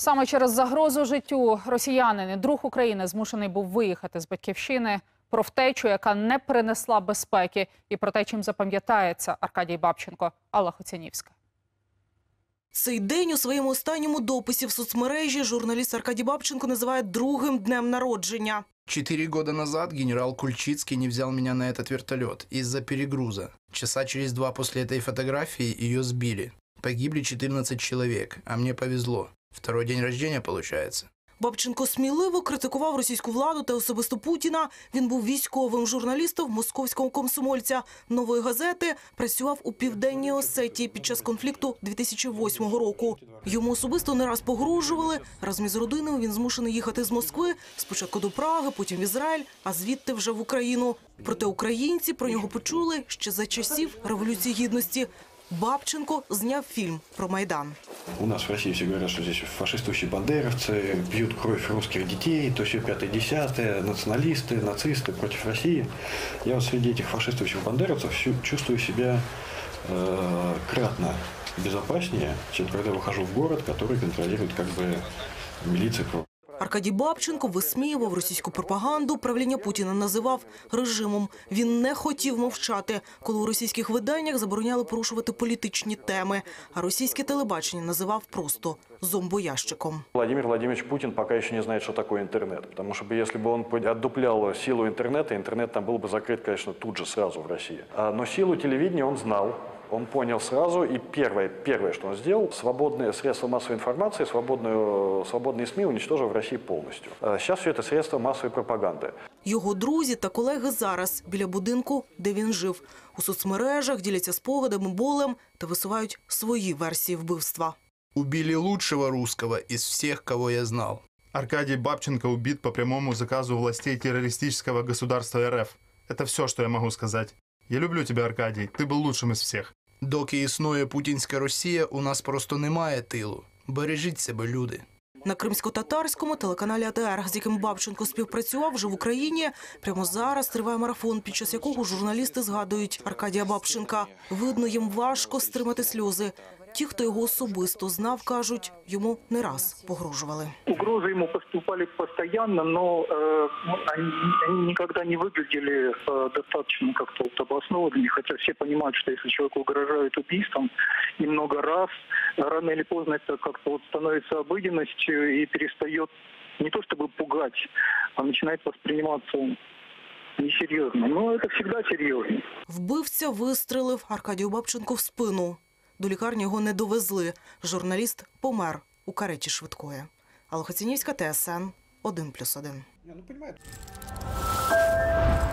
Саме через загрозу життю росіянин і друг України змушений був виїхати з батьківщини про втечу, яка не принесла безпеки, і про те, чим запам'ятається Аркадій Бабченко, Алла Хоцянівська. Цей день у своєму останньому дописі в соцмережі журналіст Аркадій Бабченко називає другим днем народження. Четыре года назад генерал Кульчицкий не взял меня на этот вертолет из-за перегруза. Часа через два после этой фотографии ее сбили. Погибли 14 человек, а мне повезло. Второй день рождения получается. Бабченко сміливо критикував російську владу та особисто Путіна. Він був військовим журналістом московського комсомольця нової газети. Працював у південній Осетії під час конфлікту 2008 року. Йому особисто не раз погрожували. Разом із родиною він змушений їхати з Москви спочатку до Праги, потім в Ізраїль, а звідти вже в Україну. Проте українці про нього почули ще за часів революції гідності. Бабченко зняв фільм про майдан. У нас в России все говорят, что здесь фашистующие бандеровцы, пьют кровь русских детей, то все пятое-десятое, националисты, нацисты против России. Я вот среди этих фашистующих бандеровцев чувствую себя э, кратно безопаснее, чем когда выхожу в город, который контролирует как бы милиция. Аркадій Бабченко висміював російську пропаганду. Правління Путіна називав режимом. Він не хотів мовчати, коли у російських виданнях забороняли порушувати політичні теми. А російське телебачення називав просто зомбоящиком. Владимир Владимирович Путин пока еще не знает, что такое интернет. Потому что бы, если бы он под- отдуплял силу интернета, интернет там был бы закрыт, конечно, тут же, сразу в России. А, Но силу телевидения он знал. Он понял сразу, и первое, первое, что он сделал, свободные средства массовой информации, свободную, свободные СМИ уничтожил в России полностью. А Сейчас все это средства массовой пропаганды. Його друзі та колеги зараз біля будинку, де він жив. У соцмережах діляться спогадами, болем та висувають свої версії вбивства. Убили лучшего русского из всех, кого я знал. Аркадий Бабченко убит по прямому заказу властей террористического государства РФ. Это все, что я могу сказать. Я люблю тебя, Аркадий. Ты был лучшим из всех. Доки існує путінська Росія, у нас просто немає тилу. Бережіть себе, люди. На кримсько-татарському телеканалі АТР, з яким Бабченко співпрацював вже в Україні. Прямо зараз триває марафон, під час якого журналісти згадують Аркадія Бабченка. Видно, їм важко стримати сльози. Ті, хто його особисто знав, кажуть, йому не раз погрожували. Угрозы ему поступали постоянно, но э, они, они никогда не выглядели э, достаточно как-то вот обоснованными, хотя все понимают, что если человеку угрожают убийством и много раз, рано или поздно это как-то вот становится обыденностью и перестает не то чтобы пугать, а начинает восприниматься несерьезно. Но это всегда серьезно. Вбивця вистрелив Аркадію Бабченко в спину. До лікарні його не довезли. Журналіст помер у кареті швидкої. Я ТСН 1+,1.